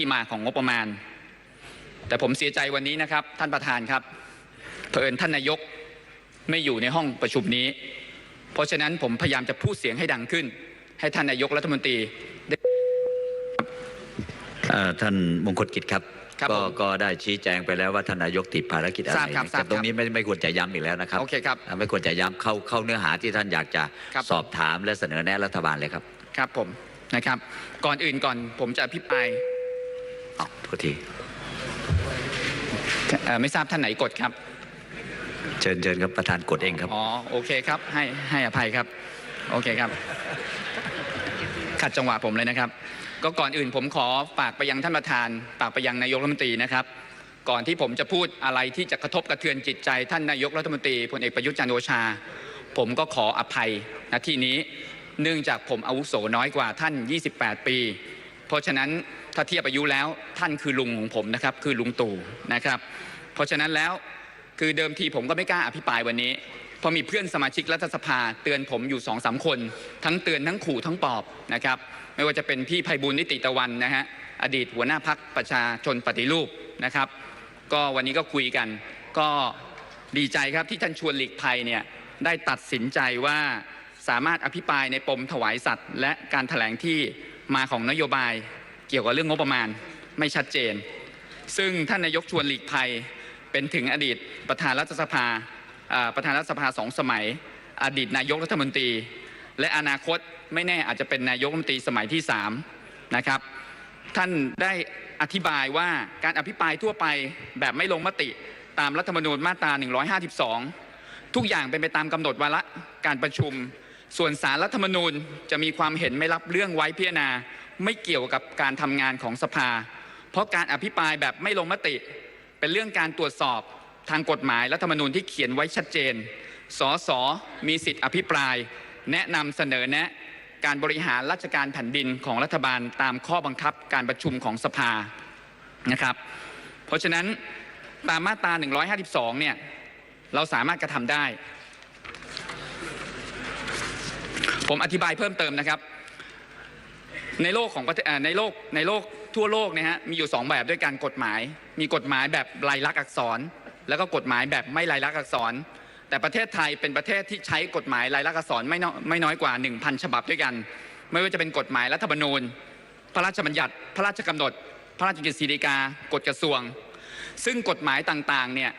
ที่มาของงบประมาณ แต่ผมเสียใจวันนี้นะครับ ท่านประธานครับเผอิญท่านนายกไม่อยู่ในห้องประชุมนี้ เพราะฉะนั้นผมพยายามจะพูดเสียงให้ดังขึ้น ให้ท่านนายกรัฐมนตรีเอ่อท่านมงคลกิจครับครับก็ผมก็ได้ชี้แจงไปแล้วว่าท่านนายกติดภารกิจอะไรทราบครับทราบแต่ตรงนี้ไม่ไม่ควรจะย้ำอีกแล้วนะครับโอเคครับอ่าไม่ควรจะย้ำเข้าเข้าเนื้อหาที่ท่านอยากจะครับสอบถามและเสนอแนะรัฐบาลเลยครับ ครับผมนะครับ ก่อนอื่นก่อนผมจะอภิปรายอ๋อ โทษทีเอ่อไม่ทราบท่านไหนกดครับเชิญเชิญครับประธานกดเองครับ อ๋อโอเคครับ ให้ให้อภัยครับ โอเคครับ ขัดจังหวะผมเลยนะครับ ก็ก่อนอื่นผมขอฝากไปยังท่านประธานฝากไปยังนายกรัฐมนตรีนะครับ ก่อนที่ผมจะพูดอะไรที่จะกระทบกระเทือนจิตใจท่านนายกรัฐมนตรีพลเอกประยุทธ์จันทร์โอชา ผมก็ขออภัยณที่นี้ เนื่องจากผมอาวุโสน้อยกว่าท่าน 28 ปี เพราะฉะนั้นถ้าเทียบอายุแล้วท่านคือลุงของผมนะครับคือลุงตู่นะครับ เพราะฉะนั้นแล้วคือเดิมทีผมก็ไม่กล้าอภิปรายวันนี้พราะมีเพื่อนสมาชิกรัฐสภาเตือนผมอยู่สองสามคน ทั้งเตือนทั้งขู่ทั้งปอบนะครับ ไม่ว่าจะเป็นพี่ไพบุญนิติตะวันนะฮะอดีตหัวหน้าพักประชาชนปฏิรูปนะครับ ก็วันนี้ก็คุยกัน ก็ดีใจครับที่ท่านชวนหลีกภัยเนี่ยได้ตัดสินใจว่าสามารถอภิปรายในปมถวายสัตว์ และการแถลงที่ มาของนโยบายเกี่ยวกับเรื่องงบประมาณไม่ชัดเจน ซึ่งท่านนายกชวนหลีกภัยเป็นถึงอดีตประธานรัฐสภาประธานรัฐสภาสองสมัย อดีตนายกรัฐมนตรี และอนาคตไม่แน่อาจจะเป็นนายกรัฐมนตรีสมัยที่สามนะครับท่านได้อธิบายว่าการอภิปรายทั่วไปแบบไม่ลงมติตามรัฐธรรมนูญมาตรา 152 ทุกอย่างเป็นไปตามกำหนดวาระการประชุม ส่วนสารรัฐธรรมนูญจะมีความเห็นไม่รับเรื่องไว้พิจารณาไม่เกี่ยวกับการทำงานของสภา เพราะการอภิปรายแบบไม่ลงมติ เป็นเรื่องการตรวจสอบทางกฎหมายรัฐธรรมนูญที่เขียนไว้ชัดเจน สสมีสิทธิอภิปราย แนะนำเสนอแนะการบริหารราชการแผ่นดินของรัฐบาลตามข้อบังคับการประชุมของสภานะครับ เพราะฉะนั้นตามมาตรา 152 เนี่ยเราสามารถกระทำได้ ผมอธิบายเพิ่มเติมนะครับ ในโลกของประเทศในโลกในโลกทั่วโลกนี่ยฮะมีอยู่สองแบบด้วยกันกฎหมาย มีกฎหมายแบบลายลักษณ์อักษร แล้วก็กฎหมายแบบไม่ลายลักษณ์อักษร แต่ประเทศไทยเป็นประเทศที่ใช้กฎหมายลายลักษณ์อักษรไม่น้อยไม่น้อยกว่า 1,000 ฉบับด้วยกัน ไม่ว่าจะเป็นกฎหมายรัฐธรรมนูญ พระราชบัญญัติ พระราชกำหนด พระราชกฤษฎีกากฎกระทรวง ซึ่งกฎหมายต่างๆเนี่ย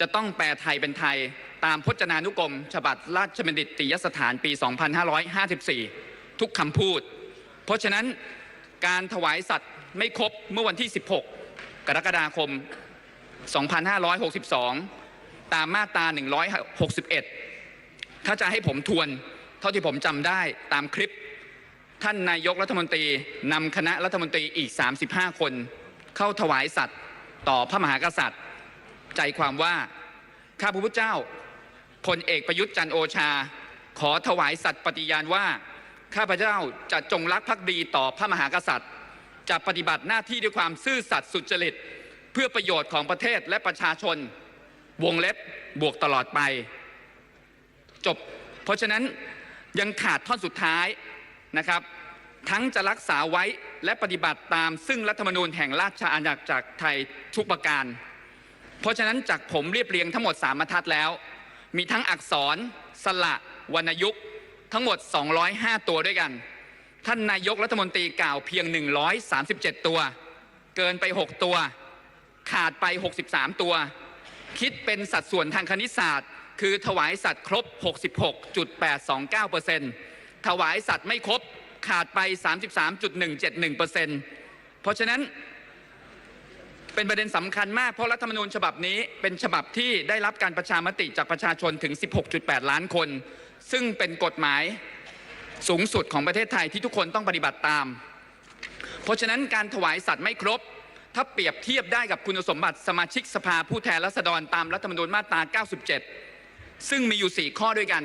จะต้องแปลไทยเป็นไทย ตามพจนานุกรม ฉบับราชบัณฑิตยสถานปี 2554 ทุกคำพูด เพราะฉะนั้นการถวายสัตว์ไม่ครบเมื่อวันที่ 16 กรกฎาคม 2562 ตามมาตรา 161 ถ้าจะให้ผมทวน เท่าที่ผมจำได้ตามคลิป ท่านนายกรัฐมนตรีนำคณะรัฐมนตรีอีก 35 คน เข้าถวายสัตว์ต่อพระมหากษัตริย์ ใจความว่าข้าพระพุทธเจ้า พลเอกประยุทธ์จันโอชา ขอถวายสัตย์ปฏิญาณว่า ข้าพเจ้าจะจงรักภักดีต่อพระมหากษัตริย์ จะปฏิบัติหน้าที่ด้วยความซื่อสัตย์สุจริต เพื่อประโยชน์ของประเทศและประชาชน วงเล็บบวกตลอดไป จบ เพราะฉะนั้นยังขาดท่อนสุดท้ายนะครับ ทั้งจะรักษาไว้และปฏิบัติตามซึ่งรัฐธรรมนูญแห่งราชอาณาจักรไทยทุกประการ เพราะฉะนั้นจากผมเรียบเรียงทั้งหมด3บรรทัดแล้ว มีทั้งอักษรสละวรรณยุกต์ทั้งหมด 205 ตัวด้วยกัน ท่านนายกรัฐมนตรีกล่าวเพียง 137 ตัว เกินไป 6 ตัว ขาดไป 63 ตัว คิดเป็นสัดส่วนทางคณิตศาสตร์ คือถวายสัตว์ครบ 66.829%ถวายสัตว์ไม่ครบขาดไป 33.171%เพราะฉะนั้น เป็นประเด็นสำคัญมากเพราะรัฐธรรมนูญฉบับนี้เป็นฉบับที่ได้รับการประชามติจากประชาชนถึง 16.8 ล้านคน ซึ่งเป็นกฎหมายสูงสุดของประเทศไทยที่ทุกคนต้องปฏิบัติตาม เพราะฉะนั้นการถวายสัตว์ไม่ครบ ถ้าเปรียบเทียบได้กับคุณสมบัติสมาชิกสภาผู้แทนราษฎรตามรัฐธรรมนูญมาตรา 97 ซึ่งมีอยู่ 4 ข้อด้วยกัน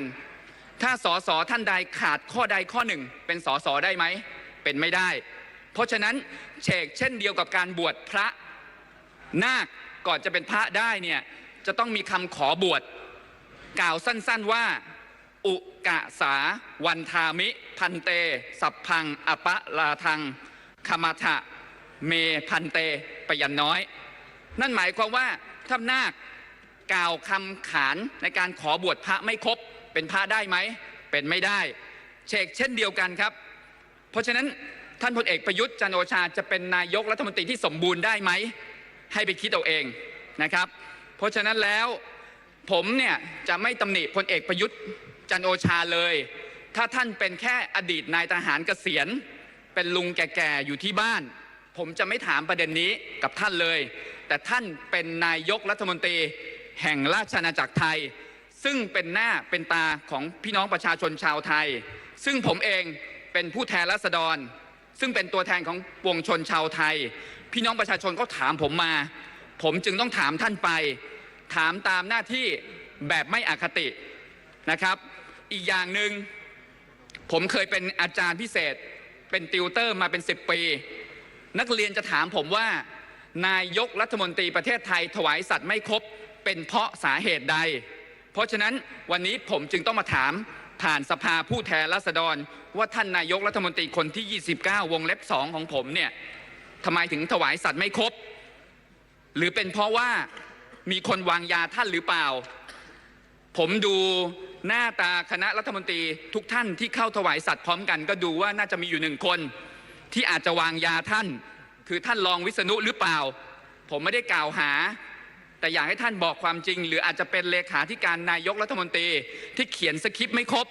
ถ้าสสท่านใดขาดข้อใดข้อหนึ่ง เป็นสสได้ไหม เป็นไม่ได้ เพราะฉะนั้นเชกเช่นเดียวกับการบวชพระ นาคก่อนจะเป็นพระได้เนี่ยจะต้องมีคำขอบวชกล่าวสั้นๆว่า อุกะสาวันทามิ พันเต สัพพัง อปะลาทังคมาทะเมพันเตปยันน้อย นั่นหมายความว่าถ้านาคกล่าวคำขานในการขอบวชพระไม่ครบเป็นพระได้ไหม เป็นไม่ได้เชกเช่นเดียวกันครับ เพราะฉะนั้นท่านพลเอกประยุทธ์จันโอชาจะเป็นนายกรัฐมนตรีที่สมบูรณ์ได้ไหม ให้ไปคิดเอาเองนะครับ เพราะฉะนั้นแล้วผมเนี่ยจะไม่ตำหนิพลเอกประยุทธ์จันโอชาเลย ถ้าท่านเป็นแค่อดีตนายทหารเกษียณ เป็นลุงแก่ๆอยู่ที่บ้าน ผมจะไม่ถามประเด็นนี้กับท่านเลย แต่ท่านเป็นนายกรัฐมนตรีแห่งราชอาณาจักรไทย ซึ่งเป็นหน้าเป็นตาของพี่น้องประชาชนชาวไทย ซึ่งผมเองเป็นผู้แทนราษฎร ซึ่งเป็นตัวแทนของปวงชนชาวไทย พี่น้องประชาชนก็ถามผมมา ผมจึงต้องถามท่านไป ถามตามหน้าที่แบบไม่อคตินะครับ อีกอย่างหนึ่งผมเคยเป็นอาจารย์พิเศษ เป็นติวเตอร์มาเป็น 10 ปี นักเรียนจะถามผมว่า นายกรัฐมนตรีประเทศไทยถวายสัตว์ไม่ครบ เป็นเพราะสาเหตุใด เพราะฉะนั้นวันนี้ผมจึงต้องมาถามผ่านสภาผู้แทนราษฎร ว่าท่านนายกรัฐมนตรีคนที่ 29 วงเล็บ 2 ของผมเนี่ย ทำไมถึงถวายสัตว์ไม่ครบ หรือเป็นเพราะว่ามีคนวางยาท่านหรือเปล่า ผมดูหน้าตาคณะรัฐมนตรีทุกท่านที่เข้าถวายสัตว์พร้อมกัน ก็ดูว่าน่าจะมีอยู่หนึ่งคน ที่อาจจะวางยาท่าน คือท่านรองวิษณุหรือเปล่า ผมไม่ได้กล่าวหา แต่อยากให้ท่านบอกความจริง หรืออาจจะเป็นเลขาธิการนายกรัฐมนตรีที่เขียนสคริปต์ไม่ครบ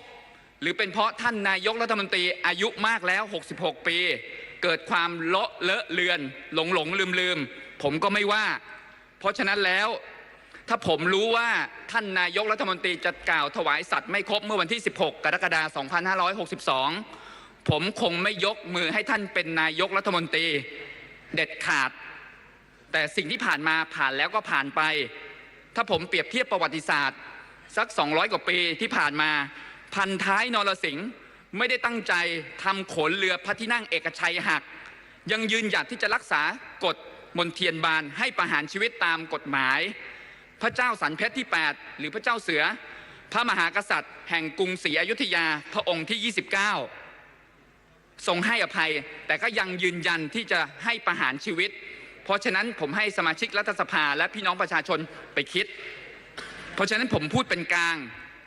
หรือเป็นเพราะท่านนายกรัฐมนตรีอายุมากแล้ว 66 ปี เกิดความเลอะเลอะเลือน หลงหลงลืมลืมผมก็ไม่ว่า เพราะฉะนั้นแล้ว ถ้าผมรู้ว่าท่านนายกรัฐมนตรีจะกล่าวถวายสัตว์ไม่ครบเมื่อวันที่ 16 กรกฎาคม 2562 ผมคงไม่ยกมือให้ท่านเป็นนายกรัฐมนตรีเด็ดขาด แต่สิ่งที่ผ่านมาผ่านแล้วก็ผ่านไป ถ้าผมเปรียบเทียบประวัติศาสตร์ สัก 200 กว่าปีที่ผ่านมา พันท้ายนรสิงห์ ไม่ได้ตั้งใจทำโขนเรือพระที่นั่งเอกชัยหัก ยังยืนหยัดที่จะรักษากฎมนเทียนบานให้ประหารชีวิตตามกฎหมาย พระเจ้าสันเพชรที่ 8 หรือพระเจ้าเสือ พระมหากษัตริย์ แห่งกรุงศรีอยุธยาพระองค์ที่ 29 ทรงให้อภัย แต่ก็ยังยืนยันที่จะให้ประหารชีวิต เพราะฉะนั้นผมให้สมาชิกรัฐสภาและพี่น้องประชาชนไปคิด เพราะฉะนั้นผมพูดเป็นกลาง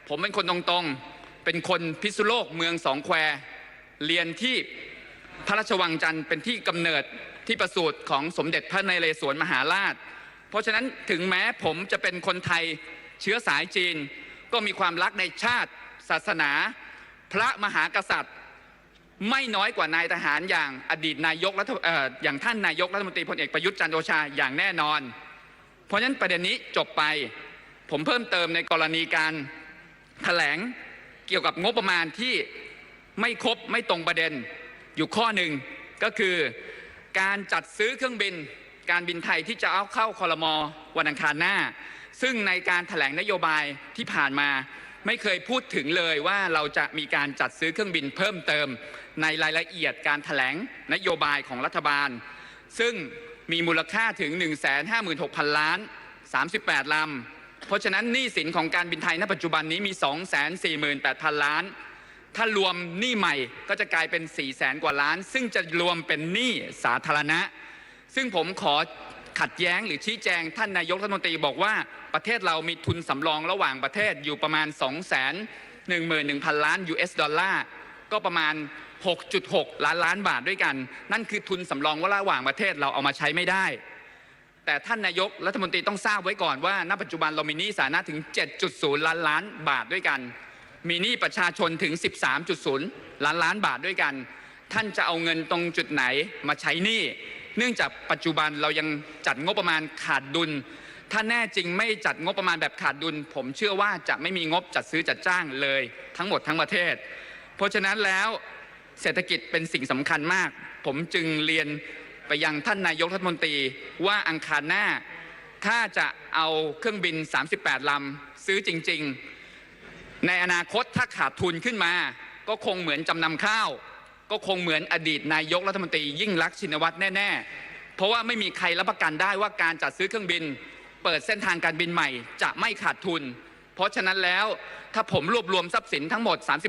ผมเป็นคนตรงๆ เป็นคนพิษณุโลกเมืองสองแควเรียนที่พระราชวังจันทร์เป็นที่กำเนิดที่ประสูติของสมเด็จพระนเรศวรมหาราช เพราะฉะนั้นถึงแม้ผมจะเป็นคนไทยเชื้อสายจีน ก็มีความรักในชาติ ศาสนา พระมหากษัตริย์ ไม่น้อยกว่านายทหารอย่างอดีตนายกรัฐเอ่ออย่างท่านนายกรัฐมนตรีพลเอกประยุทธ์จันทร์โอชาอย่างแน่นอน เพราะฉะนั้นประเด็นนี้จบไป ผมเพิ่มเติมในกรณีการแถลง เกี่ยวกับงบประมาณที่ไม่ครบไม่ตรงประเด็น อยู่ข้อหนึ่งก็คือการจัดซื้อเครื่องบิน การบินไทยที่จะเอาเข้าคอรมอวันอังคารหน้า ซึ่งในการถแถลงนโยบายที่ผ่านมาไม่เคยพูดถึงเลยว่าเราจะมีการจัดซื้อเครื่องบินเพิ่มเติมในรายละเอียดการถแถลงนโยบายของรัฐบาล ซึ่งมีมูลค่าถึง 156,000 ล้าน 38 ลำ เพราะฉะนั้นหนี้สินของการบินไทยณปัจจุบันนี้มี 248,000 ล้าน ถ้ารวมหนี้ใหม่ก็จะกลายเป็น 4 0 0แสนกว่าล้าน ซึ่งจะรวมเป็นหนี้สาธารณะ ซึ่งผมขอขัดแย้งหรือชี้แจงท่านนายกรัฐมนตรีบอกว่าประเทศเรามีทุนสำรองระหว่างประเทศอยู่ประมาณ 2 1 1 0 0 0 ล้าน US ดอลลาร์ก็ประมาณ 6.6 ล้านล้านบาทด้วยกัน นั่นคือทุนสำรองว่าระหว่างประเทศเราเอามาใช้ไม่ได้ แต่ท่านนายกรัฐมนตรีต้องทราบไว้ก่อนว่าณปัจจุบันเรามีหนี้สาธารณะถึง 7.0 ล้านล้านบาทด้วยกัน มีหนี้ประชาชนถึง 13.0 ล้านล้านบาทด้วยกัน ท่านจะเอาเงินตรงจุดไหนมาใช้หนี้เนื่องจากปัจจุบันเรายังจัดงบประมาณขาดดุล ถ้าแน่จริงไม่จัดงบประมาณแบบขาดดุล ผมเชื่อว่าจะไม่มีงบจัดซื้อจัดจ้างเลย ทั้งหมดทั้งประเทศ เพราะฉะนั้นแล้วเศรษฐกิจเป็นสิ่งสำคัญมาก ผมจึงเรียน ไปยังท่านนายกรัฐมนตรีว่าอังคารหน้า ถ้าจะเอาเครื่องบิน 38 ลำซื้อจริง ๆ ในอนาคตถ้าขาดทุนขึ้นมา ก็คงเหมือนจำนำข้าว ก็คงเหมือนอดีตนายกรัฐมนตรียิ่งรักษณ์ชินวัตรแน่ ๆ เพราะว่าไม่มีใครรับประกันได้ว่าการจัดซื้อเครื่องบิน เปิดเส้นทางการบินใหม่จะไม่ขาดทุน เพราะฉะนั้นแล้วถ้าผมรวบรวมทรัพย์สินทั้งหมด 30